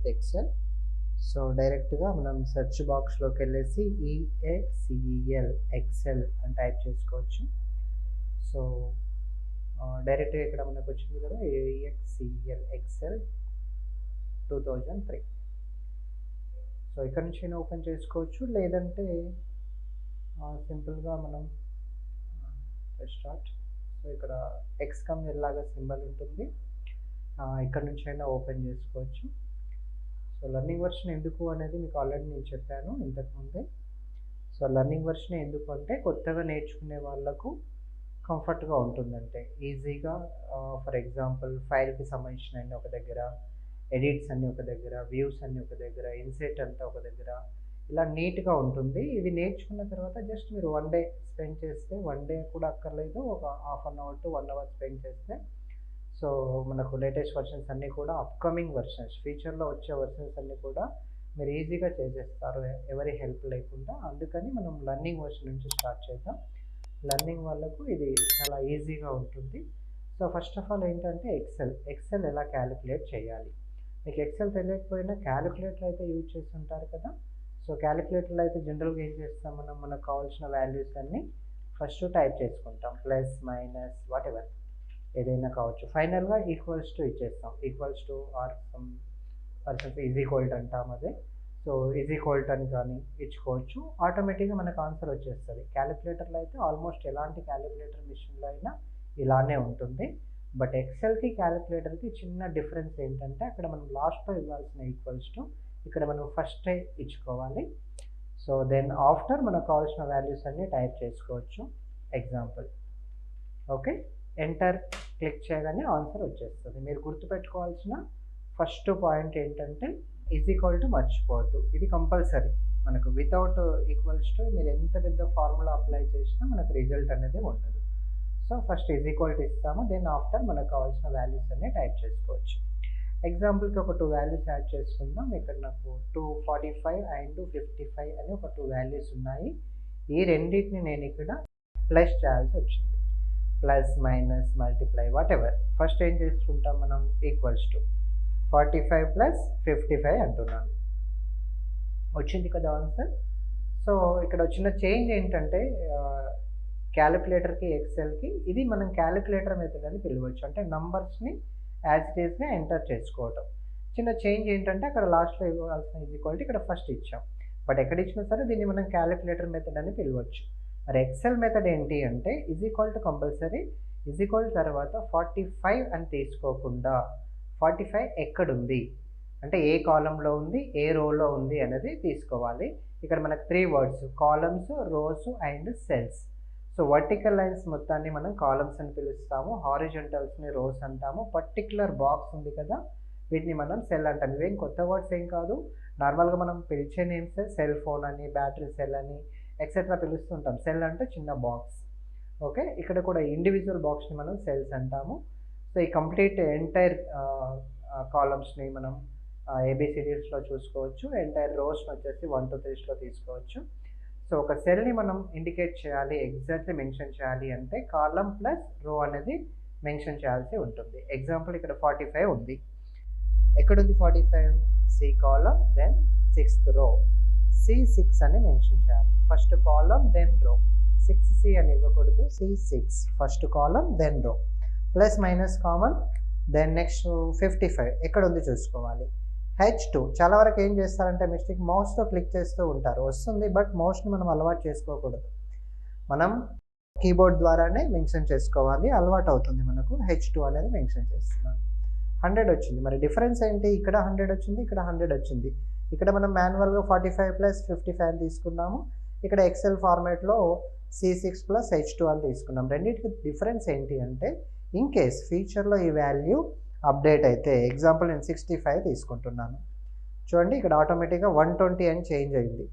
With Excel so డైరెక్ట్గా మనం search బాక్స్లోకి వెళ్ళేసి ఈఏసిఈఎల్ ఎక్సెల్ అని టైప్ చేసుకోవచ్చు. సో డైరెక్ట్గా ఇక్కడ మనకు వచ్చింది కదా ఏఎక్సిఎల్ Excel two thousand three so ఇక్కడ నుంచి అయినా ఓపెన్ చేసుకోవచ్చు. లేదంటే సింపుల్గా మనం స్టార్ట్ సో ఇక్కడ ఎక్స్కమ్ ఎలాగా సింబల్ ఉంటుంది. ఇక్కడ నుంచి అయినా ఓపెన్ చేసుకోవచ్చు. సో లర్నింగ్ వర్షన్ ఎందుకు అనేది మీకు ఆల్రెడీ నేను చెప్పాను ఇంతకుముందే సో లర్నింగ్ వర్షన్ ఎందుకు అంటే కొత్తగా నేర్చుకునే వాళ్ళకు కంఫర్ట్గా ఉంటుందంటే. ఈజీగా ఫర్ ఎగ్జాంపుల్ ఫైల్కి సంబంధించిన అన్ని ఒక దగ్గర ఎడిట్స్ అన్ని ఒక దగ్గర వ్యూస్ అన్ని ఒక దగ్గర ఇన్సెట్ అంతా ఒక దగ్గర ఇలా నీట్గా ఉంటుంది. ఇవి నేర్చుకున్న తర్వాత జస్ట్ మీరు వన్ డే స్పెండ్ చేస్తే వన్ డే కూడా అక్కర్లేదు. ఒక half an hour to one hour spend చేస్తే సో మనకు లేటెస్ట్ వర్షన్స్ అన్నీ కూడా అప్కమింగ్ వర్షన్స్ ఫ్యూచర్లో వచ్చే వర్షన్స్ అన్నీ కూడా మీరు ఈజీగా చేసేస్తారు ఎవరి హెల్ప్ లేకుండా. అందుకని మనం లర్నింగ్ వర్షన్ నుంచి స్టార్ట్ చేద్దాం. లర్నింగ్ వాళ్ళకు ఇది చాలా ఈజీగా ఉంటుంది. సో ఫస్ట్ ఆఫ్ ఆల్ ఏంటంటే ఎక్సెల్ ఎక్సెల్ ఎలా క్యాలిక్యులేట్ చేయాలి? మీకు ఎక్సెల్ తెలియకపోయినా క్యాలిక్యులేటర్ అయితే యూజ్ చేస్తుంటారు కదా. సో క్యాలిక్యులేటర్లో అయితే జనరల్గా ఏం చేస్తాం మనం? మనకు కావాల్సిన వాల్యూస్ అన్నీ ఫస్ట్ టైప్ చేసుకుంటాం. ప్లస్ మైనస్ వాట్ ఎవర్ ఏదైనా కావచ్చు. ఫైనల్గా ఈక్వల్స్ టు ఇచ్చేస్తాం. Equals to or some persons easy కోల్ట్ అంటాం అదే. సో ఈజీ కోల్ట్ అని కానీ ఇచ్చుకోవచ్చు. ఆటోమేటిక్గా మనకు ఆన్సర్ వచ్చేస్తుంది. క్యాలిక్యులేటర్లో అయితే ఆల్మోస్ట్ ఎలాంటి క్యాలిక్యులేటర్ మిషన్లో అయినా ఇలానే ఉంటుంది. బట్ ఎక్సెల్కి క్యాలిక్యులేటర్కి చిన్న డిఫరెన్స్ ఏంటంటే అక్కడ మనం లాస్ట్లో ఇవ్వాల్సిన ఈక్వల్స్ టు ఇక్కడ మనం ఫస్టే ఇచ్చుకోవాలి. సో దెన్ ఆఫ్టర్ మనకు కావాల్సిన వాల్యూస్ అన్నీ టైప్ చేసుకోవచ్చు. ఎగ్జాంపుల్ ఓకే ఎంటర్ క్లిక్ చేయగానే ఆన్సర్ వచ్చేస్తుంది. మీరు గుర్తుపెట్టుకోవాల్సిన ఫస్ట్ పాయింట్ ఏంటంటే ఈజ్ ఈక్వల్ టు మర్చిపోవద్దు. ఇది కంపల్సరీ మనకు వితౌట్ ఈక్వల్స్ టు మీరు ఎంత పెద్ద ఫార్ములా అప్లై చేసినా మనకు రిజల్ట్ అనేది ఉండదు. So first is equal to ఇస్తాము. దెన్ ఆఫ్టర్ మనకు కావాల్సిన వాల్యూస్ అనేవి టైప్ చేసుకోవచ్చు. ఎగ్జాంపుల్కి ఒక టూ వాల్యూస్ యాడ్ చేసుకుందాం. ఇక్కడ నాకు two forty five and fifty five అని ఒక టూ వాల్యూస్ ఉన్నాయి. ఈ రెండింటిని నేను ఇక్కడ ప్లస్ చేయాల్సి వచ్చింది. Plus minus multiply whatever first ఏం చేసుకుంటాం మనం? Equals to forty five plus fifty five అంటున్నాను. వచ్చింది కదా ఆన్సర్ సో ఇక్కడ వచ్చిన చేంజ్ ఏంటంటే క్యాలిక్యులేటర్కి ఎక్సెల్కి ఇది మనం క్యాలిక్యులేటర్ మెథడ్ అని పిలవచ్చు. అంటే నంబర్స్ని యాజ్ ఇట్ ఎంటర్ చేసుకోవటం. చిన్న చేంజ్ ఏంటంటే అక్కడ లాస్ట్లో ఇవ్వాల్సిన ఈజ్ ఈక్వాలిటీ ఇక్కడ ఫస్ట్ ఇచ్చాం. బట్ ఎక్కడ ఇచ్చినా సరే దీన్ని మనం క్యాలిక్యులేటర్ మెథడ్ అని పిలవచ్చు. మరి ఎక్సెల్ మెథడ్ ఏంటి అంటే is equal to compulsory is equal తర్వాత ఫార్టీ ఫైవ్ అని తీసుకోకుండా ఫార్టీ ఫైవ్ ఎక్కడుంది? అంటే ఏ కాలంలో ఉంది ఏ రోలో ఉంది అనేది తీసుకోవాలి. ఇక్కడ మనకు three words columns rows and cells so vertical lines మొత్తాన్ని మనం కాలమ్స్ అని పిలుస్తాము హారిజెంటల్స్ని రోస్ అంటాము పర్టికులర్ బాక్స్ ఉంది కదా వీటిని మనం సెల్ అంటాం. ఇవేం కొత్త వర్డ్స్ ఏం కాదు. నార్మల్గా మనం పిలిచే నేమ్స్ సెల్ ఫోన్ అని బ్యాటరీ సెల్ అని ఎక్సెట్రా పిలుస్తుంటాం. సెల్ అంటే చిన్న బాక్స్ ఓకే ఇక్కడ కూడా ఇండివిజువల్ బాక్స్ని మనం సెల్స్ అంటాము. సో ఈ కంప్లీట్ ఎంటైర్ కాలమ్స్ని మనం ఏబిసిడీస్లో చూసుకోవచ్చు. ఎంటైర్ రోస్ని వచ్చేసి వన్ టూ త్రీస్లో తీసుకోవచ్చు. సో ఒక సెల్ని మనం ఇండికేట్ చేయాలి ఎగ్జాక్ట్లీ మెన్షన్ చేయాలి అంటే కాలం ప్లస్ రో అనేది మెన్షన్ చేయాల్సి ఉంటుంది. ఎగ్జాంపుల్ ఇక్కడ ఫార్టీ ఫైవ్ ఉంది. ఎక్కడుంది forty five C column then sixth row C six అని మెన్షన్ చేయాలి. First column then row six C అని ఇవ్వకూడదు. C six. First column then row plus minus common then next fifty five ఎక్కడ ఉంది చూసుకోవాలి? H two చాలా వరకు ఏం చేస్తారంటే మిస్టేక్ మౌస్తో క్లిక్ చేస్తూ ఉంటారు. వస్తుంది బట్ మౌస్ని మనం అలవాటు చేసుకోకూడదు. మనం కీబోర్డ్ ద్వారానే మెన్షన్ చేసుకోవాలి. అలవాటు అవుతుంది మనకు. హెచ్ టూ అనేది మెన్షన్ చేస్తున్నాను. హండ్రెడ్ వచ్చింది. మరి డిఫరెన్స్ ఏంటి? ఇక్కడ హండ్రెడ్ వచ్చింది ఇక్కడ హండ్రెడ్ వచ్చింది. ఇక్కడ మనం మాన్యువల్గా forty five plus fifty five అని తీసుకున్నాము. ఇక్కడ Excel ఫార్మేట్లో C six plus H two అని తీసుకున్నాం. రెండింటికి డిఫరెన్స్ ఏంటి అంటే ఇన్ కేస్ ఫ్యూచర్లో ఈ వాల్యూ అప్డేట్ అయితే ఎగ్జాంపుల్ నేను సిక్స్టీ ఫైవ్ తీసుకుంటున్నాను. చూడండి ఇక్కడ ఆటోమేటిక్గా వన్ ట్వంటీ అని చేంజ్ అయింది.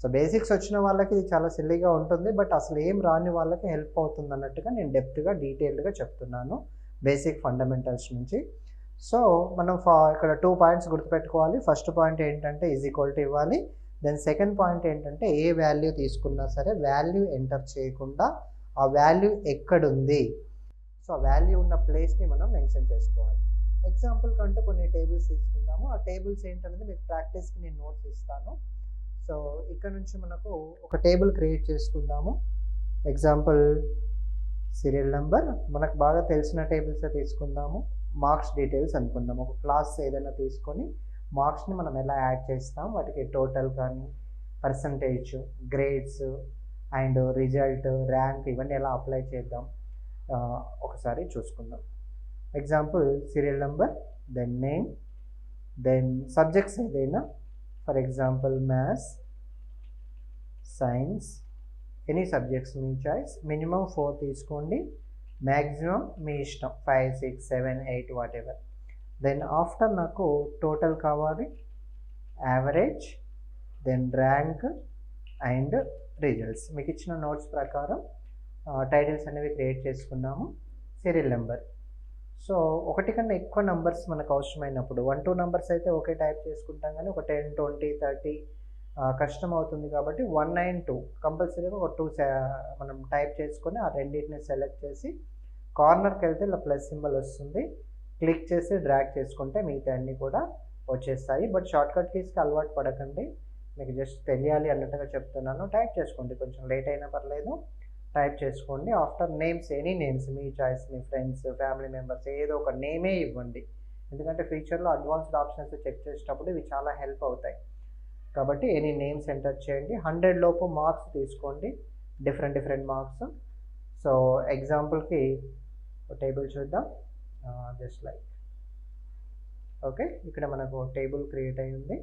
సో బేసిక్స్ వచ్చిన వాళ్ళకి ఇది చాలా సిల్లీగా ఉంటుంది బట్ అసలు ఏం రాని వాళ్ళకి హెల్ప్ అవుతుంది అన్నట్టుగా నేను డెప్త్గా డీటెయిల్డ్గా చెప్తున్నాను. బేసిక్ ఫండమెంటల్స్ నుంచి. సో మనం ఫా ఇక్కడ టూ పాయింట్స్ గుర్తుపెట్టుకోవాలి. ఫస్ట్ పాయింట్ ఏంటంటే ఈజ్ ఈక్వల్ ఇవ్వాలి. దెన్ సెకండ్ పాయింట్ ఏంటంటే ఏ వాల్యూ తీసుకున్నా సరే వాల్యూ ఎంటర్ చేయకుండా ఆ వాల్యూ ఎక్కడుంది? సో ఆ వాల్యూ ఉన్న ప్లేస్ని మనం మెన్షన్ చేసుకోవాలి. ఎగ్జాంపుల్ కంటే కొన్ని టేబుల్స్ తీసుకుందాము. ఆ టేబుల్స్ ఏంటనేది మీకు ప్రాక్టీస్కి నేను నోట్స్ ఇస్తాను. సో ఇక్కడ నుంచి మనకు ఒక టేబుల్ క్రియేట్ చేసుకుందాము. ఎగ్జాంపుల్ సీరియల్ నెంబర్ మనకు బాగా తెలిసిన టేబుల్సే తీసుకుందాము. మార్క్స్ డీటెయిల్స్ అనుకుందాం. ఒక క్లాస్ ఏదైనా తీసుకొని మార్క్స్ని మనం ఎలా యాడ్ చేస్తాం? వాటికి టోటల్ కానీ percentage grades and result rank ఇవన్నీ ఎలా అప్లై చేద్దాం? ఒకసారి చూసుకుందాం. Example serial number then name then subjects ఏదైనా for example maths science any subjects me choice minimum four తీసుకోండి. మ్యాక్సిమం మీ ఇష్టం. Five six seven eight whatever then after నాకు టోటల్ కావాలి. Average then rank and results. మీకు ఇచ్చిన notes ప్రకారం titles అనేవి క్రియేట్ చేసుకున్నాము. Serial number. సో ఒకటి కన్నా ఎక్కువ నంబర్స్ మనకు అవసరమైనప్పుడు వన్ టూ నెంబర్స్ అయితే ఒకే టైప్ చేసుకుంటాం కానీ ఒక టెన్ ట్వంటీ థర్టీ కష్టం అవుతుంది కాబట్టి వన్ నైన్ టూ కంపల్సరీగా ఒక టూ మనం టైప్ చేసుకొని ఆ రెండింటిని సెలెక్ట్ చేసి కార్నర్కి వెళ్తే ఇలా ప్లస్ సింబల్ వస్తుంది. క్లిక్ చేసి డ్రాగ్ చేసుకుంటే మిగతా అన్నీ కూడా వచ్చేస్తాయి. బట్ షార్ట్కట్ కీస్కి అలవాటు పడకండి. మీకు జస్ట్ తెలియాలి అన్నట్టుగా చెప్తున్నాను. టైప్ చేసుకోండి. కొంచెం లేట్ అయినా పర్లేదు. టైప్ చేసుకోండి. ఆఫ్టర్ నేమ్స్ ఎనీ నేమ్స్ మీ చాయిస్ మీ ఫ్రెండ్స్ ఫ్యామిలీ మెంబర్స్ ఏదో ఒక నేమే ఇవ్వండి. ఎందుకంటే ఫ్యూచర్లో అడ్వాన్స్డ్ ఆప్షన్స్ చెక్ చేసేటప్పుడు ఇవి చాలా హెల్ప్ అవుతాయి. కాబట్టి ఎనీ నేమ్స్ ఎంటర్ చేయండి. హండ్రెడ్ లోపు మార్క్స్ తీసుకోండి. డిఫరెంట్ డిఫరెంట్ మార్క్స్ సో ఎగ్జాంపుల్కి టేబుల్ చూద్దాం. జస్ట్ లైక్ ఓకే ఇక్కడ మనకు టేబుల్ క్రియేట్ అయ్యింది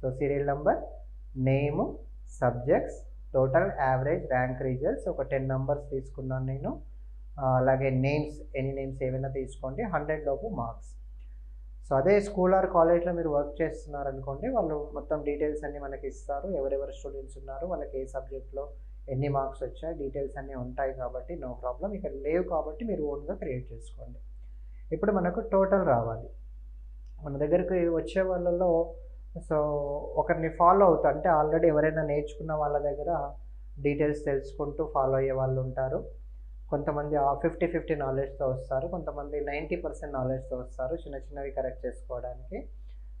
so serial number name subjects total average rank results ఒక టెన్ నెంబర్స్ తీసుకున్నాను నేను. అలాగే నేమ్స్ ఎనీ నేమ్స్ ఏమైనా తీసుకోండి. హండ్రెడ్ లోపు మార్క్స్ సో అదే స్కూల్ ఆర్ కాలేజ్లో మీరు వర్క్ చేస్తున్నారు అనుకోండి వాళ్ళు మొత్తం డీటెయిల్స్ అన్నీ మనకి ఇస్తారు. ఎవరెవరు స్టూడెంట్స్ ఉన్నారు వాళ్ళకి ఏ సబ్జెక్ట్లో ఎన్ని మార్క్స్ వచ్చాయి డీటెయిల్స్ అన్నీ ఉంటాయి కాబట్టి నో ప్రాబ్లం. ఇక్కడ లేవు కాబట్టి మీరు ఓన్గా క్రియేట్ చేసుకోండి. ఇప్పుడు మనకు టోటల్ రావాలి. మన దగ్గరికి వచ్చే వాళ్ళలో సో ఒకరిని ఫాలో అవుతా అంటే ఆల్రెడీ ఎవరైనా నేర్చుకున్న వాళ్ళ దగ్గర డీటెయిల్స్ తెలుసుకుంటూ ఫాలో అయ్యే వాళ్ళు ఉంటారు. కొంతమంది ఫిఫ్టీ ఫిఫ్టీ నాలెడ్జ్తో వస్తారు. కొంతమంది నైంటీ పర్సెంట్ నాలెడ్జ్తో వస్తారు. చిన్న చిన్నవి కరెక్ట్ చేసుకోవడానికి.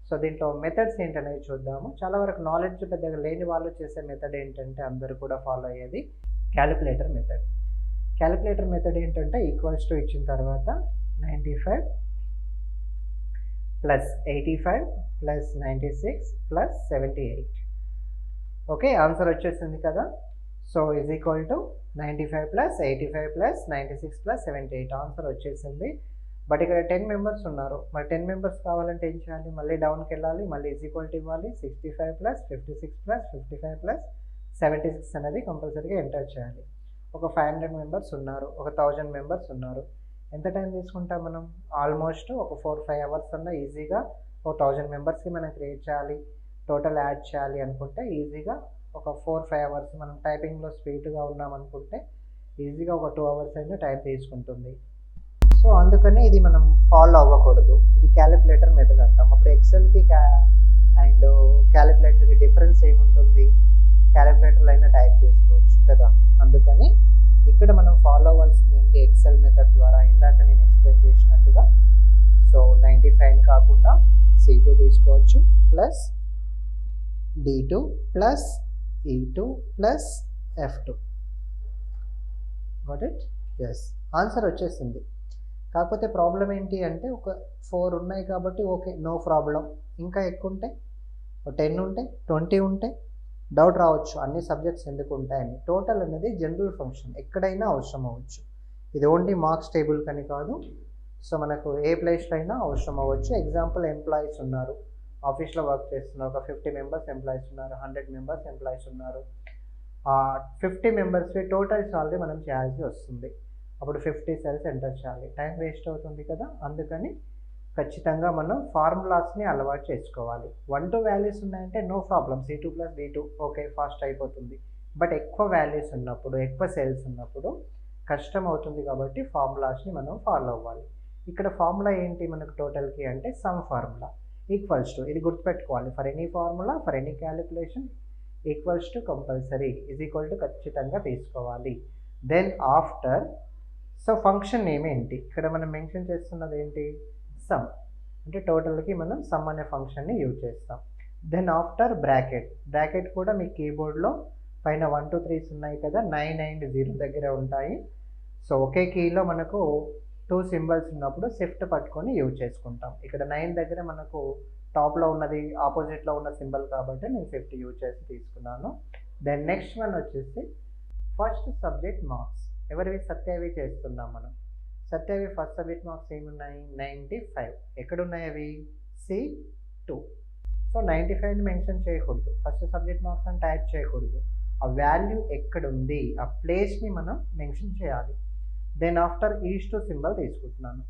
సో దీంట్లో మెథడ్స్ ఏంటనేది చూద్దాము. చాలా వరకు నాలెడ్జ్ పెద్దగా లేని వాళ్ళు చేసే మెథడ్ ఏంటంటే అందరూ కూడా ఫాలో అయ్యేది క్యాలిక్యులేటర్ మెథడ్ క్యాలిక్యులేటర్ మెథడ్ ఏంటంటే ఈక్వల్స్ టు ఇచ్చిన తర్వాత ninety five plus eighty five plus ninety six plus seventy eight okay answer వచ్చేసింది కదా? So is equal to ninety five plus eighty five plus ninety six plus seventy eight answer వచ్చేసింది. But ఇక్కడ ten members ఉన్నారు. మరి ten members కావాలంటే ఏం చేయాలి? మళ్ళీ డౌన్కి వెళ్ళాలి మళ్ళీ ఈజ్ ఇవ్వాలి. Sixty five plus fifty six plus fifty five plus seventy six అనేది కంపల్సరీగా ఎంటర్ చేయాలి. ఒక ఫైవ్ హండ్రెడ్ మెంబర్స్ ఉన్నారు. ఒక థౌజండ్ మెంబర్స్ ఉన్నారు. ఎంత టైం తీసుకుంటాం మనం? ఆల్మోస్ట్ ఒక ఫోర్ ఫైవ్ అవర్స్ అన్న ఈజీగా ఒక థౌజండ్ మెంబర్స్కి మనం క్రియేట్ చేయాలి. టోటల్ యాడ్ చేయాలి అనుకుంటే ఈజీగా ఒక ఫోర్ ఫైవ్ అవర్స్ మనం టైపింగ్లో స్పీడ్గా ఉన్నామనుకుంటే ఈజీగా ఒక టూ అవర్స్ అయినా టైప్ తీసుకుంటుంది. సో అందుకని ఇది మనం ఫాలో అవ్వకూడదు. ఇది క్యాలిక్యులేటర్ మెథడ్ అంటాం. అప్పుడు ఎక్సెల్కి క్యా అండ్ క్యాలిక్యులేటర్కి డిఫరెన్స్ ఏముంటుంది? క్యాలిక్యులేటర్లో అయినా టైప్ చేసుకోవచ్చు కదా. అందుకని ఇక్కడ మనం ఫాలో అవ్వాల్సింది ఏంటి? ఎక్సెల్ మెథడ్ ద్వారా. ఇందాక నేను ఎక్స్ప్లెయిన్ చేసినట్టుగా. సో నైంటీ ఫైవ్ కాకుండా సి టూ తీసుకోవచ్చు plus D two plus E two plus F two got it yes answer వచ్చేసింది. కాకపోతే ప్రాబ్లం ఏంటి అంటే ఒక ఫోర్ ఉన్నాయి కాబట్టి ఓకే నో ప్రాబ్లం ఇంకా ఎక్కువ ఉంటే టెన్ ఉంటే? ట్వంటీ ఉంటే? డౌట్ రావచ్చు. అన్ని సబ్జెక్ట్స్ ఎందుకు ఉంటాయని. టోటల్ అనేది జనరల్ ఫంక్షన్ ఎక్కడైనా అవసరం అవ్వచ్చు. ఇది ఓన్లీ మార్క్స్ టేబుల్ కని కాదు. సో మనకు ఏ ప్లేస్లో అయినా అవసరం అవ్వచ్చు. ఎగ్జాంపుల్ ఎంప్లాయీస్ ఉన్నారు. ఆఫీస్లో వర్క్ చేస్తున్నారు ఒక ఫిఫ్టీ మెంబర్స్ ఎంప్లాయీస్ ఉన్నారు హండ్రెడ్ మెంబర్స్ ఎంప్లాయీస్ ఉన్నారు. ఫిఫ్టీ మెంబర్స్కి టోటల్ సాలరీ మనం చేయాల్సి వస్తుంది. అప్పుడు ఫిఫ్టీ సెల్స్ ఎంటర్ చేయాలి. టైం వేస్ట్ అవుతుంది కదా అందుకని ఖచ్చితంగా మనం ఫార్ములాస్ని అలవాటు చేసుకోవాలి. వన్ టూ వాల్యూస్ ఉన్నాయంటే no problem C two plus D two okay fast అయిపోతుంది. బట్ ఎక్కువ వాల్యూస్ ఉన్నప్పుడు ఎక్కువ సెల్స్ ఉన్నప్పుడు కష్టం అవుతుంది కాబట్టి ఫార్ములాస్ని మనం ఫాలో అవ్వాలి. ఇక్కడ ఫార్ములా ఏంటి మనకు టోటల్కి అంటే సమ్ ఫార్ములా. ఈక్వల్స్ టు ఇది గుర్తుపెట్టుకోవాలి. For any formula for any calculation equals to compulsory is equal to ఖచ్చితంగా తీసుకోవాలి. Then after so function name ఏంటి? ఇక్కడ మనం మెన్షన్ చేస్తున్నది ఏంటి? సమ్ అంటే టోటల్కి మనం సమ్ అనే ఫంక్షన్ని యూజ్ చేస్తాం. దెన్ ఆఫ్టర్ బ్రాకెట్ బ్రాకెట్ కూడా మీ కీబోర్డ్లో పైన వన్ టూ త్రీస్ ఉన్నాయి కదా? నైన్ అండ్ జీరో దగ్గర ఉంటాయి. సో ఒకే కీలో మనకు టూ సింబల్స్ ఉన్నప్పుడు షిఫ్ట్ పట్టుకొని యూజ్ చేసుకుంటాం. ఇక్కడ నైన్ దగ్గర మనకు టాప్లో ఉన్నది ఆపోజిట్లో ఉన్న సింబల్ కాబట్టి నేను షిఫ్ట్ యూజ్ చేసి తీసుకున్నాను. దెన్ నెక్స్ట్ వన్ వచ్చేసి ఫస్ట్ సబ్జెక్ట్ మార్క్స్ ఎవరివి? సత్యవి చేస్తున్నాం మనం. సత్యవి ఫస్ట్ సబ్జెక్ట్ మార్క్స్ ఏమున్నాయి? నైంటీ ఫైవ్ ఎక్కడున్నాయి అవి సి టూ సో నైంటీ ఫైవ్ని మెన్షన్ చేయకూడదు. ఫస్ట్ సబ్జెక్ట్ మార్క్స్ అని టైప్ చేయకూడదు. ఆ వాల్యూ ఎక్కడుంది? ఆ ప్లేస్ని మనం మెన్షన్ చేయాలి. Then after is to symbol తీసుకుంటున్నాను.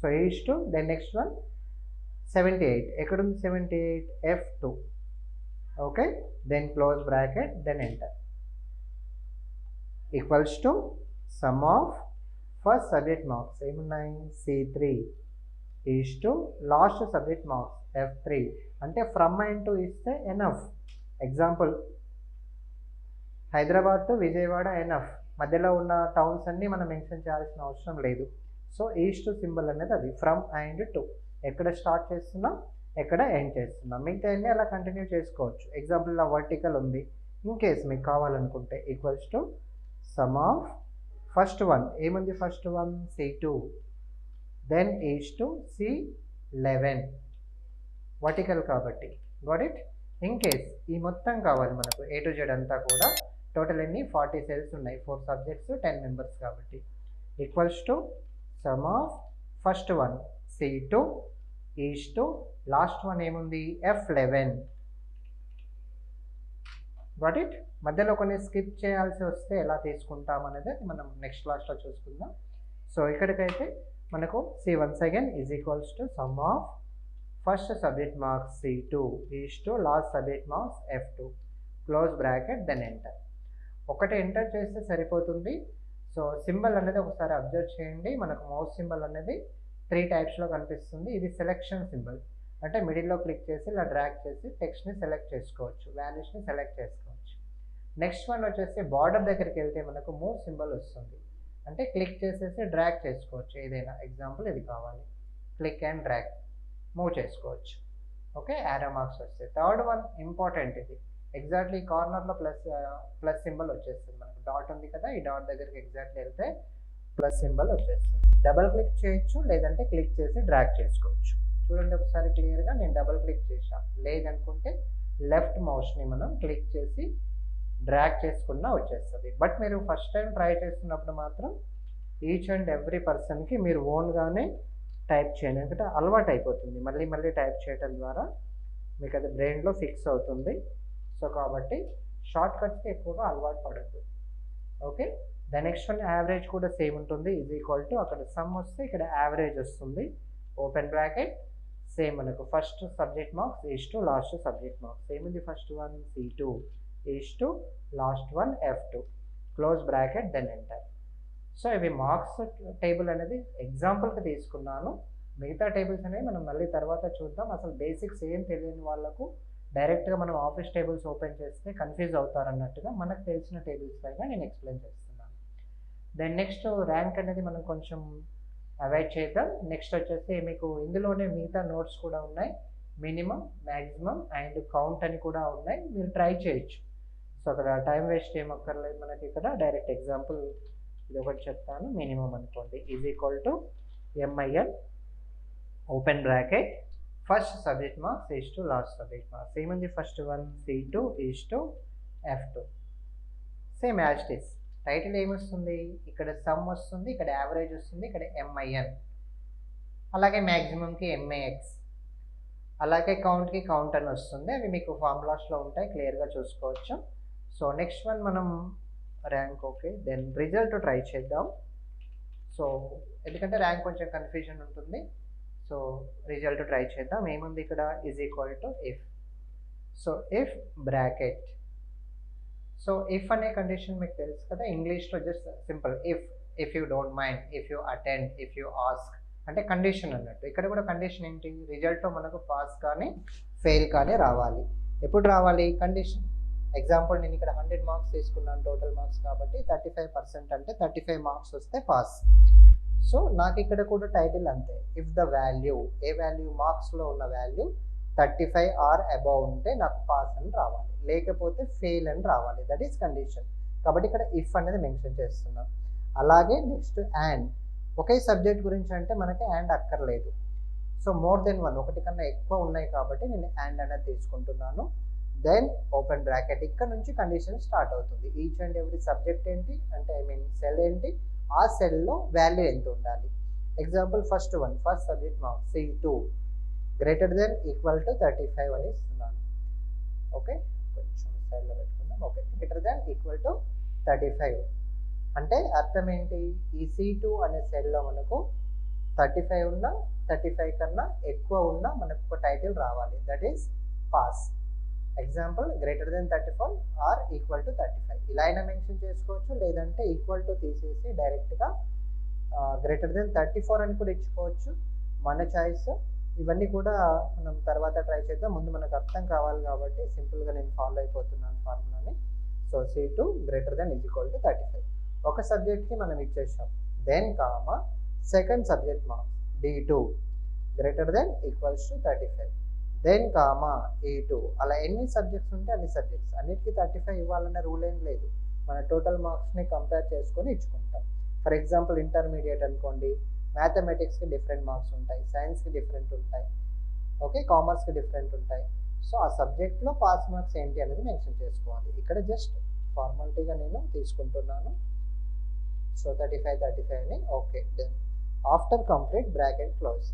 So is to then next one seventy eight ఎక్కడుంది seventy eight F two okay then close bracket then enter equals to sum of first subject marks ఏమున్నాయి? C three is to last subject marks F three అంటే from and to ఇస్తే enough example Hyderabad to Vijayawada enough మధ్యలో ఉన్న towns అన్నీ మనం mention చేయాల్సిన అవసరం లేదు. సో ఈస్ట్ టు సింబల్ అనేది అది ఫ్రమ్ అండ్ టు ఎక్కడ స్టార్ట్ చేస్తున్నాం ఎక్కడ ఎండ్ చేస్తున్నాం. మిగతా అన్నీ అలా కంటిన్యూ చేసుకోవచ్చు. ఎగ్జాంపుల్ నా వర్టికల్ ఉంది. ఇన్ కేస్ మీకు కావాలనుకుంటే equals to sum of first one ఏముంది first one C two then is to C eleven vertical కాబట్టి. గాట్ ఇట్ ఇన్ కేస్ ఈ మొత్తం కావాలి మనకు ఏ టు జెడ్ అంతా కూడా టోటల్ ఎన్ని ఫార్టీ సెల్స్ ఉన్నాయి. ఫోర్ సబ్జెక్ట్స్ టెన్ మెంబర్స్ కాబట్టి. Equals to sum of first one C two is to last one ఏముంది? ఎఫ్ లెవెన్ గాట్ ఇట్ మధ్యలో కొన్ని స్కిప్ చేయాల్సి వస్తే ఎలా తీసుకుంటాం అనేది మనం నెక్స్ట్ క్లాస్లో చూసుకుందాం. సో ఇక్కడికైతే మనకు C once again is equals to sum of first subject marks C two is to last subject marks F two close bracket then enter ఒకటి ఎంటర్ చేస్తే సరిపోతుంది. సో సింబల్ అనేది ఒకసారి అబ్జర్వ్ చేయండి. మనకు మౌస్ సింబల్ అనేది త్రీ టైప్స్లో కనిపిస్తుంది. ఇది సెలెక్షన్ సింబల్. అంటే మిడిల్లో క్లిక్ చేసి ఇలా డ్రాగ్ చేసి టెక్స్ట్ని సెలెక్ట్ చేసుకోవచ్చు. వాల్యూస్ని సెలెక్ట్ చేసుకోవచ్చు. నెక్స్ట్ వన్ వచ్చేసి బార్డర్ దగ్గరికి వెళ్తే మనకు మూవ్ సింబల్ వస్తుంది. అంటే క్లిక్ చేసేసి డ్రాగ్ చేసుకోవచ్చు. ఏదైనా ఎగ్జాంపుల్ ఇది కావాలి. Click and drag. మూవ్ చేసుకోవచ్చు. ఓకే? యారో మార్క్స్ వస్తాయి. థర్డ్ వన్ ఇంపార్టెంట్ ఇది. ఎగ్జాక్ట్లీ కార్నర్లో ప్లస్ ప్లస్ సింబల్ వచ్చేస్తుంది మనకు. డాట్ ఉంది కదా ఈ డాట్ దగ్గరికి ఎగ్జాక్ట్లీ వెళ్తే ప్లస్ సింబల్ వచ్చేస్తుంది. డబల్ క్లిక్ చేయొచ్చు లేదంటే క్లిక్ చేసి డ్రాగ్ చేసుకోవచ్చు. చూడండి ఒకసారి క్లియర్గా నేను డబల్ క్లిక్ చేశాను లేదనుకుంటే లెఫ్ట్ మౌస్ని మనం క్లిక్ చేసి డ్రాగ్ చేసుకున్నా వచ్చేస్తుంది. బట్ మీరు ఫస్ట్ టైం ట్రై చేస్తున్నప్పుడు మాత్రం ఈచ్ అండ్ ఎవ్రీ పర్సన్కి మీరు ఓన్గానే టైప్ చేయండి. ఎందుకంటే అలవాటు అయిపోతుంది. మళ్ళీ మళ్ళీ టైప్ చేయడం ద్వారా మీకు అది బ్రెయిన్లో ఫిక్స్ అవుతుంది. సో కాబట్టి షార్ట్ కట్స్కి ఎక్కువగా అలవాటు పడద్దు. Okay the next one average కూడా సేమ్ ఉంటుంది. ఇది ఈక్వల్ టు అక్కడ సమ్ వస్తే ఇక్కడ యావరేజ్ వస్తుంది. ఓపెన్ బ్రాకెట్ సేమ్ మనకు. First subject marks is to last subject marks same first one C two is to last one F two close bracket then enter so ఇవి marks table అనేది ఎగ్జాంపుల్కి తీసుకున్నాను. మిగతా tables అనేవి మనం మళ్ళీ తర్వాత చూద్దాం. అసలు బేసిక్స్ ఏం తెలియని వాళ్ళకు డైరెక్ట్గా మనం ఆఫీస్ టేబుల్స్ ఓపెన్ చేస్తే కన్ఫ్యూజ్ అవుతారన్నట్టుగా మనకు తెలిసిన టేబుల్స్ పైన నేను ఎక్స్ప్లెయిన్ చేస్తున్నాను. దెన్ నెక్స్ట్ ర్యాంక్ అనేది మనం కొంచెం అవాయిడ్ చేద్దాం. నెక్స్ట్ వచ్చేసి మీకు ఇందులోనే మిగతా నోట్స్ కూడా ఉన్నాయి. మినిమం మ్యాక్సిమం అండ్ కౌంట్ అని కూడా ఉన్నాయి. మీరు ట్రై చేయొచ్చు. సో అక్కడ టైం వేస్ట్ ఏం అక్కర్లేదు మనకి ఇక్కడ. డైరెక్ట్ ఎగ్జాంపుల్ ఇది ఒకటి చెప్తాను. మినిమం అనుకోండి. Is equal to MIL open bracket first subject marks is to last subject marks ఏముంది first one C two is to F two same as is title ఏమొస్తుంది? ఇక్కడ సమ్ వస్తుంది ఇక్కడ యావరేజ్ వస్తుంది ఇక్కడ ఎంఐఎన్ అలాగే మ్యాక్సిమంకి ఎంఏఎక్స్ అలాగే కౌంట్కి కౌంట్ అని వస్తుంది. అవి మీకు ఫార్ములాస్లో ఉంటాయి క్లియర్గా చూసుకోవచ్చు. సో నెక్స్ట్ వన్ మనం rank okay then result try చేద్దాం. సో ఎందుకంటే ర్యాంక్ కొంచెం కన్ఫ్యూజన్ ఉంటుంది. సో రిజల్ట్ ట్రై చేద్దాం. ఏముంది ఇక్కడ? Is equal to if so if bracket so if అనే కండిషన్ మీకు తెలుసు కదా? ఇంగ్లీష్లో just simple if if you don't mind if you attend if you ask అంటే కండిషన్ అన్నట్టు. ఇక్కడ కూడా కండిషన్ ఏంటి? రిజల్ట్ మనకు పాస్ కానీ ఫెయిల్ కానీ రావాలి. ఎప్పుడు రావాలి? కండిషన్ ఎగ్జాంపుల్ నేను ఇక్కడ హండ్రెడ్ మార్క్స్ తీసుకున్నాను టోటల్ మార్క్స్ కాబట్టి థర్టీ ఫైవ్ పర్సెంట్ అంటే థర్టీ ఫైవ్ మార్క్స్ వస్తే పాస్ సో నాకు ఇక్కడ కూడా టైటిల్ అంతే. If the value A value మార్క్స్లో ఉన్న value thirty five or above ఉంటే నాకు పాస్ అని రావాలి. లేకపోతే ఫెయిల్ అని రావాలి. దట్ ఈస్ కండిషన్ కాబట్టి ఇక్కడ ఇఫ్ అనేది మెన్షన్ చేస్తున్నాం. అలాగే నెక్స్ట్ అండ్ ఒకే సబ్జెక్ట్ గురించి అంటే మనకి అండ్ అక్కర్లేదు. సో మోర్ దెన్ వన్ ఒకటి కన్నా ఎక్కువ ఉన్నాయి కాబట్టి నేను అండ్ అనేది తీసుకుంటున్నాను. దెన్ ఓపెన్ బ్రాకెట్ ఇక్కడ నుంచి కండిషన్ స్టార్ట్ అవుతుంది. ఈచ్ అండ్ ఎవ్రీ సబ్జెక్ట్ ఏంటి? అంటే ఐ మీన్ సెల్ ఏంటి? ఆ సెల్లో వాల్యూ ఎంత ఉండాలి example first one first subject mark C two greater than equal to thirty five అని ఇస్తున్నాను. ఓకే కొంచెం సైడ్లో పెట్టుకుందాం. Okay greater than equal to thirty five అంటే అర్థం ఏంటి? ఈ సి టూ అనే సెల్లో మనకు థర్టీ ఫైవ్ ఉన్న థర్టీ ఫైవ్ కన్నా ఎక్కువ ఉన్న మనకు ఒక టైటిల్ రావాలి. That is pass example greater than thirty four or equal to thirty five ఇలా అయినా మెన్షన్ చేసుకోవచ్చు లేదంటే ఈక్వల్ టు తీసేసి డైరెక్ట్గా గ్రేటర్ దెన్ థర్టీ ఫోర్ అని కూడా ఇచ్చుకోవచ్చు. మన చాయిస్ ఇవన్నీ కూడా మనం తర్వాత ట్రై చేద్దాం. ముందు మనకు అర్థం కావాలి కాబట్టి సింపుల్గా నేను ఫాలో అయిపోతున్నాను ఫార్ములాని so C two greater than is equal to thirty five ఒక సబ్జెక్ట్కి మనం ఇచ్చేసాం. Then comma second subject marks D two greater than equals to thirty five then comma E two అలా ఎన్ని సబ్జెక్ట్స్ ఉంటే అన్ని సబ్జెక్ట్స్ అన్నిటికీ థర్టీ ఫైవ్ ఇవ్వాలనే రూల్ ఏం లేదు. మన టోటల్ మార్క్స్ని కంపేర్ చేసుకొని ఇచ్చుకుంటాం. ఫర్ ఎగ్జాంపుల్ ఇంటర్మీడియట్ అనుకోండి. మ్యాథమెటిక్స్కి డిఫరెంట్ మార్క్స్ ఉంటాయి. సైన్స్కి డిఫరెంట్ ఉంటాయి. ఓకే కామర్స్కి డిఫరెంట్ ఉంటాయి. సో ఆ సబ్జెక్ట్లో పాస్ మార్క్స్ ఏంటి అనేది మెన్షన్ చేసుకోవాలి. ఇక్కడ జస్ట్ ఫార్మాలిటీగా నేను తీసుకుంటున్నాను. So thirty five thirty five అని okay then after complete bracket close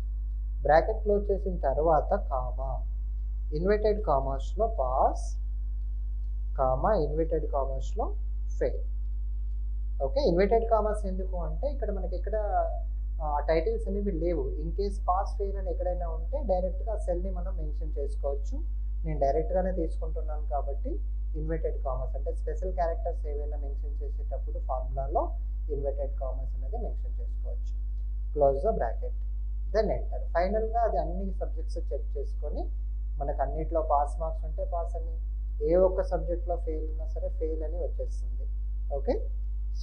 bracket close చేసిన తర్వాత కామా ఇన్వర్టెడ్ కామర్స్లో పాస్ కామా ఇన్వర్టెడ్ కామర్స్లో ఫెయిల్ ఓకే ఇన్వర్టెడ్ కామర్స్ ఎందుకు అంటే ఇక్కడ మనకి ఇక్కడ టైటిల్స్ అనేవి లేవు. ఇన్ కేస్ పాస్ ఫెయిల్ అని ఎక్కడైనా ఉంటే డైరెక్ట్గా సెల్ని మనం మెన్షన్ చేసుకోవచ్చు. నేను డైరెక్ట్గానే తీసుకుంటున్నాను కాబట్టి ఇన్వర్టెడ్ కామర్స్ అంటే స్పెషల్ క్యారెక్టర్స్ ఏవైనా మెన్షన్ చేసేటప్పుడు ఫార్ములాలో ఇన్వర్టెడ్ కామర్స్ అనేది మెన్షన్ చేసుకోవచ్చు. Close the bracket then enter ఫైనల్గా అది అన్ని సబ్జెక్ట్స్ చెక్ చేసుకొని మనకు అన్నిట్లో పాస్ మార్క్స్ ఉంటే పాస్ అని ఏ ఒక్క సబ్జెక్ట్లో ఫెయిల్ ఉన్నా సరే ఫెయిల్ అని వచ్చేస్తుంది. ఓకే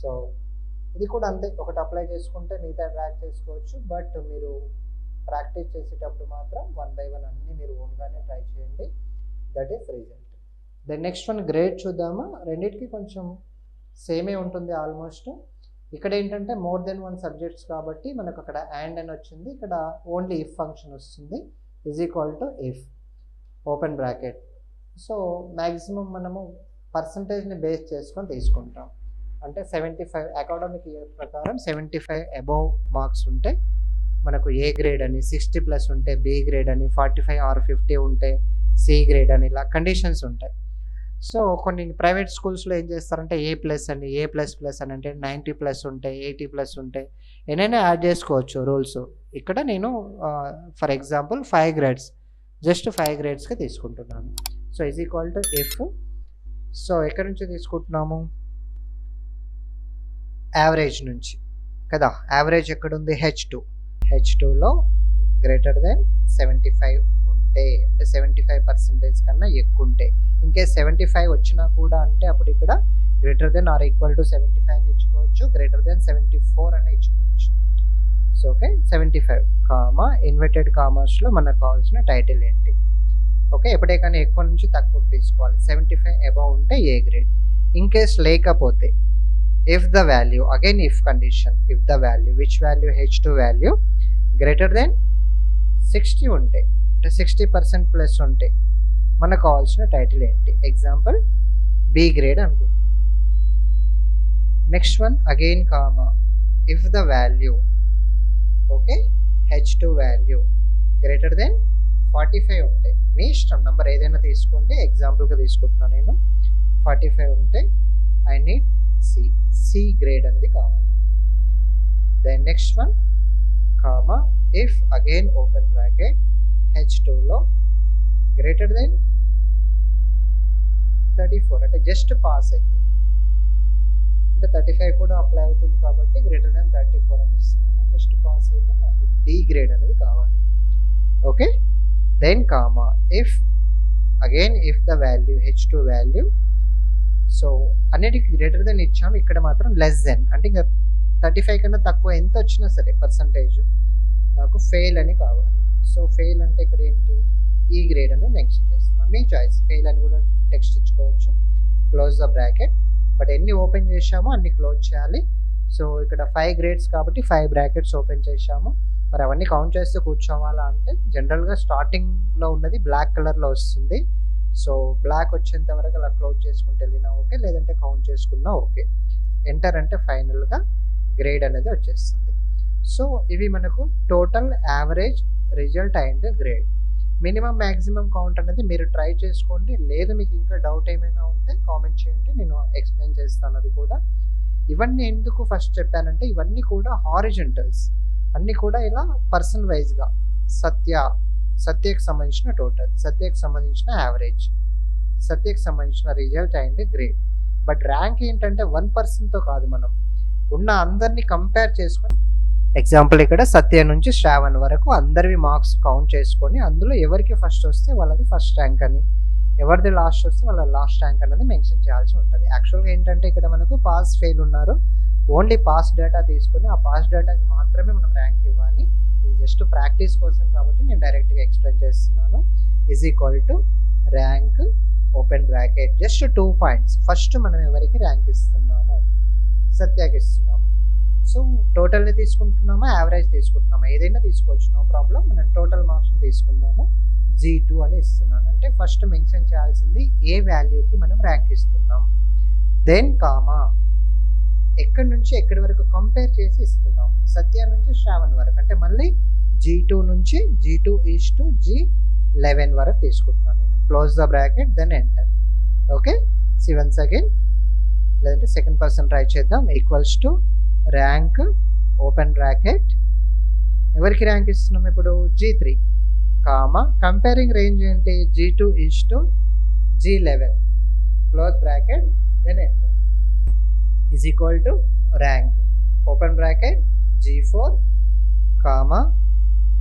సో ఇది కూడా అంతే. ఒకటి అప్లై చేసుకుంటే మిగతా ట్రాక్ చేసుకోవచ్చు. బట్ మీరు ప్రాక్టీస్ చేసేటప్పుడు మాత్రం వన్ బై వన్ అన్నీ మీరు ఓన్గానే ట్రై చేయండి. That is result then next one grade చూద్దామా? రెండింటికి కొంచెం సేమే ఉంటుంది ఆల్మోస్ట్ ఇక్కడ ఏంటంటే మోర్ దెన్ వన్ సబ్జెక్ట్స్ కాబట్టి మనకు అక్కడ యాండ్ అని వచ్చింది. ఇక్కడ ఓన్లీ ఇఫ్ ఫంక్షన్ వస్తుంది. Is equal to if open bracket so maximum మనము పర్సంటేజ్ని బేస్ చేసుకొని తీసుకుంటాం. అంటే సెవెంటీ ఫైవ్ అకాడమిక్ ఇయర్ ప్రకారం సెవెంటీ ఫైవ్ అబౌవ్ మార్క్స్ ఉంటే మనకు ఏ గ్రేడ్ అని సిక్స్టీ ప్లస్ ఉంటే బి గ్రేడ్ అని ఫార్టీ ఫైవ్ ఆర్ ఫిఫ్టీ ఉంటే సి గ్రేడ్ అని ఇలా కండిషన్స్ ఉంటాయి. సో కొన్ని ప్రైవేట్ స్కూల్స్లో ఏం చేస్తారంటే ఏ ప్లస్ అని ఏ ప్లస్ ప్లస్ అని అంటే నైంటీ ప్లస్ ఉంటాయి ఎయిటీ ప్లస్ ఉంటాయి. ఏనైనా యాడ్ చేసుకోవచ్చు రూల్స్. ఇక్కడ నేను for example five grades just five గ్రేడ్స్కి తీసుకుంటున్నాను. So is equal to F. So ఎక్కడి నుంచి తీసుకుంటున్నాము? యావరేజ్ నుంచి. కదా యావరేజ్ ఎక్కడుంది? H two. హెచ్ టూలో గ్రేటర్ దెన్ సెవెంటీ ఫైవ్ ఉంటే అంటే సెవెంటీ ఫైవ్ పర్సెంటేజ్ కన్నా ఎక్కువ ఉంటే ఇంకే సెవెంటీ ఫైవ్ వచ్చినా కూడా అంటే అప్పుడు ఇక్కడ greater than or equal to seventy five అని ఇచ్చుకోవచ్చు. గ్రేటర్ దెన్ సెవెంటీ ఫోర్ అని ఇచ్చుకోవచ్చు. So okay seventy five comma inverted కామర్స్లో మనకు కావాల్సిన టైటిల్ ఏంటి? ఓకే ఎప్పుడే కానీ ఎక్కువ నుంచి తక్కువ తీసుకోవాలి. సెవెంటీ ఫైవ్ అబౌవ్ ఉంటే ఏ గ్రేడ్ ఇన్ కేస్ లేకపోతే if the value again if condition if the value which value H two value greater than sixty ఉంటే అంటే సిక్స్టీ పర్సెంట్ ప్లస్ ఉంటే మనకు కావాల్సిన టైటిల్ ఏంటి? ఎగ్జాంపుల్ బి గ్రేడ్ అనుకుంటున్నాను next one again comma if the value okay H two value greater than forty five ఉంటే మీ ఇష్టం నెంబర్ ఏదైనా తీసుకోండి ఎగ్జాంపుల్గా తీసుకుంటున్నాను నేను. ఫార్టీ ఫైవ్ ఉంటే I need C C grade అనేది కావాలి నాకు. Then next one comma if again open bracket H టూలో గ్రేటర్ దెన్ థర్టీ ఫోర్ అంటే జస్ట్ పాస్ అయితే. అంటే థర్టీ ఫైవ్ కూడా అప్లై అవుతుంది కాబట్టి గ్రేటర్ దెన్ థర్టీ ఫోర్ అని ఇస్తున్నాను. జస్ట్ పాస్ అయితే నాకు డి గ్రేడ్ అనేది కావాలి. Okay then comma if again if the value H two value so అన్నిటికి గ్రేటర్ దెన్ ఇచ్చాము. ఇక్కడ మాత్రం లెస్ దెన్ అంటే ఇంకా థర్టీ ఫైవ్ కన్నా తక్కువ ఎంత వచ్చినా సరే పర్సంటేజ్ నాకు ఫెయిల్ అని కావాలి. సో ఫెయిల్ అంటే ఇక్కడ ఏంటి? ఈ గ్రేడ్ అనేది మెన్షన్ చేస్తున్నాం. మీ చాయిస్ ఫెయిల్ అని కూడా టెక్స్ట్ ఇచ్చుకోవచ్చు. క్లోజ్ ద బ్రాకెట్ బట్ ఎన్ని ఓపెన్ చేశామో అన్ని క్లోజ్ చేయాలి. సో ఇక్కడ ఫైవ్ గ్రేడ్స్ కాబట్టి ఫైవ్ బ్రాకెట్స్ ఓపెన్ చేశాము. మరి అవన్నీ కౌంట్ చేస్తూ కూర్చోవాలా అంటే జనరల్గా స్టార్టింగ్లో ఉన్నది బ్లాక్ కలర్లో వస్తుంది. సో బ్లాక్ వచ్చేంత వరకు అలా క్లోజ్ చేసుకుంటూ వెళ్ళినా ఓకే లేదంటే కౌంట్ చేసుకున్నా ఓకే. ఎంటర్ అంటే ఫైనల్గా గ్రేడ్ అనేది వచ్చేస్తుంది. సో ఇవి మనకు total average result and grade minimum maximum count అనేది మీరు ట్రై చేసుకోండి. లేదు మీకు ఇంకా డౌట్ ఏమైనా ఉంటే కామెంట్ చేయండి. నేను ఎక్స్ప్లెయిన్ చేస్తాను అది కూడా. ఇవన్నీ ఎందుకు ఫస్ట్ చెప్పానంటే ఇవన్నీ కూడా హారిజెంటల్స్ అన్నీ కూడా ఇలా పర్సన్ వైజ్గా సత్య సత్యకు సంబంధించిన టోటల్ సత్యకు సంబంధించిన యావరేజ్ సత్యకు సంబంధించిన result and grade but rank ఏంటంటే వన్ పర్సన్తో కాదు మనం. ఉన్న అందరినీ కంపేర్ చేసుకొని ఎగ్జాంపుల్ ఇక్కడ సత్య నుంచి శ్రావణ్ వరకు అందరివి మార్క్స్ కౌంట్ చేసుకొని అందులో ఎవరికి ఫస్ట్ వస్తే వాళ్ళది ఫస్ట్ ర్యాంక్ అని. ఎవరిది లాస్ట్ వస్తే వాళ్ళ లాస్ట్ ర్యాంక్ అనేది మెన్షన్ చేయాల్సి ఉంటుంది. యాక్చువల్గా ఏంటంటే ఇక్కడ మనకు పాస్ ఫెయిల్ ఉన్నారు. ఓన్లీ పాస్ డేటా తీసుకొని ఆ పాస్ డేటాకి మాత్రమే మనం ర్యాంక్ ఇవ్వాలి. ఇది జస్ట్ ప్రాక్టీస్ కోసం కాబట్టి నేను డైరెక్ట్గా ఎక్స్ప్లెయిన్ చేస్తున్నాను. Is equal to rank open bracket just two points first మనం ఎవరికి ర్యాంక్ ఇస్తున్నాము? సత్యాకి ఇస్తున్నాము. సో టోటల్ని తీసుకుంటున్నామా? యావరేజ్ తీసుకుంటున్నామా? ఏదైనా తీసుకోవచ్చు. No problem. మనం టోటల్ మార్క్స్ని తీసుకుందాము. జీ టూ అని ఇస్తున్నాను. అంటే ఫస్ట్ మెన్షన్ చేయాల్సింది ఏ వాల్యూకి మనం ర్యాంక్ ఇస్తున్నాం. Then comma. ఎక్కడి నుంచి ఎక్కడి వరకు కంపేర్ చేసి ఇస్తున్నాం. సత్య నుంచి శ్రావణ్ వరకు. అంటే మళ్ళీ జీ టూ నుంచి G two is to G eleven వరకు తీసుకుంటున్నాను నేను. Close the bracket then enter okay C once again లేదంటే సెకండ్ పర్సన్ ట్రై చేద్దాం. Equals to rank open bracket. ఎవరికి ర్యాంక్ ఇస్తున్నాం ఇప్పుడు? G three. Comma comparing range ఏంటి? G two is to G eleven. Close bracket then enter. Is equal to rank. Open bracket G four. Comma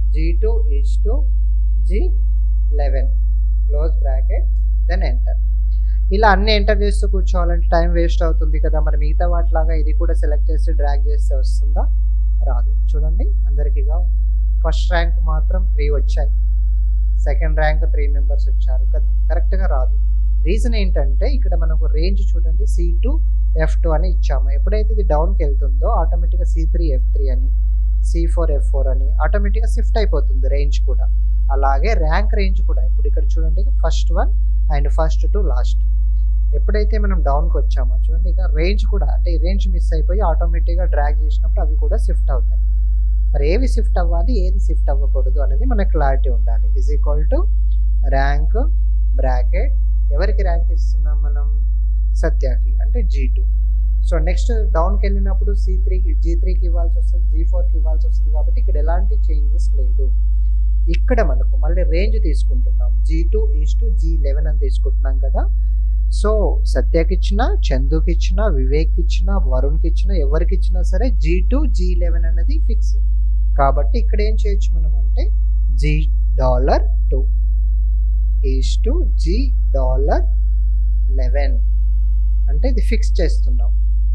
G two is to G eleven. Close bracket then enter. ఇలా అన్ని enter చేస్తూ కూర్చోవాలంటే time waste అవుతుంది కదా. మరి మిగతా వాటిలాగా ఇది కూడా select చేసి డ్రాగ్ చేస్తే వస్తుందా? రాదు. చూడండి అందరికీగా ఫస్ట్ ర్యాంక్ మాత్రం త్రీ వచ్చాయి. సెకండ్ ర్యాంక్ త్రీ మెంబర్స్ వచ్చారు కదా. కరెక్ట్గా రాదు. రీజన్ ఏంటంటే ఇక్కడ మనకు రేంజ్ చూడండి సి టూ ఎఫ్ టూ అని ఇచ్చాము. ఎప్పుడైతే ఇది డౌన్కి వెళ్తుందో ఆటోమేటిక్గా సి త్రీ ఎఫ్ త్రీ అని సి ఫోర్ ఎఫ్ ఫోర్ అని ఆటోమేటిక్గా షిఫ్ట్ అయిపోతుంది రేంజ్ కూడా. అలాగే ర్యాంక్ రేంజ్ కూడా. ఇప్పుడు ఇక్కడ చూడండి first one and first to last ఎప్పుడైతే మనం డౌన్కి వచ్చామో చూడండి ఇక రేంజ్ కూడా అంటే ఈ రేంజ్ మిస్ అయిపోయి ఆటోమేటిక్గా డ్రాగ్ చేసినప్పుడు అవి కూడా షిఫ్ట్ అవుతాయి. మరి ఏవి షిఫ్ట్ అవ్వాలి ఏది షిఫ్ట్ అవ్వకూడదు అనేది మనకు క్లారిటీ ఉండాలి. Is equal to rank bracket ఎవరికి ర్యాంక్ ఇస్తున్నాం మనం? సత్యాకి అంటే జీ టూ సో నెక్స్ట్ డౌన్కి వెళ్ళినప్పుడు సి త్రీకి జీ త్రీకి ఇవ్వాల్సి వస్తుంది జీ ఫోర్కి ఇవ్వాల్సి వస్తుంది కాబట్టి ఇక్కడ ఎలాంటి చేంజెస్ లేదు. ఇక్కడ మనకు మళ్ళీ రేంజ్ తీసుకుంటున్నాం. G two is to G eleven అని తీసుకుంటున్నాం కదా. సో సత్యకి ఇచ్చిన చందుకి ఇచ్చిన వివేక్ ఇచ్చిన వరుణ్కి ఇచ్చిన ఎవరికి ఇచ్చినా సరే జీ టూ జీ లెవెన్ అనేది ఫిక్స్ కాబట్టి ఇక్కడ ఏం చేయొచ్చు మనం అంటే G dollar two is to G dollar eleven అంటే ఇది ఫిక్స్ చేస్తున్నాం.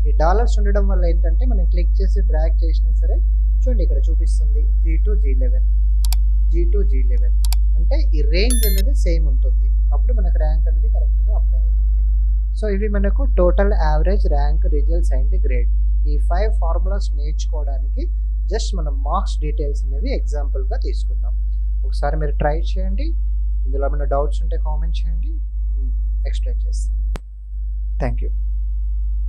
ఈ డాలర్స్ ఉండడం వల్ల ఏంటంటే మనం క్లిక్ చేసి డ్రాగ్ చేసినా సరే చూడండి ఇక్కడ చూపిస్తుంది G two G eleven G two G eleven అంటే ఈ రేంజ్ అనేది సేమ్ ఉంటుంది. అప్పుడు మనకు ర్యాంక్ అనేది కరెక్ట్గా అప్లై అవుతుంది. సో ఇవి మనకు total average rank results and grade ఈ ఫైవ్ ఫార్ములాస్ నేర్చుకోవడానికి జస్ట్ మనం మార్క్స్ డీటెయిల్స్ అనేవి ఎగ్జాంపుల్గా తీసుకున్నాం ఒకసారి మీరు ట్రై చేయండి. ఇందులో ఏమైనా డౌట్స్ ఉంటే కామెంట్ చేయండి. ఎక్స్ప్లెయిన్ చేస్తాను. Thank you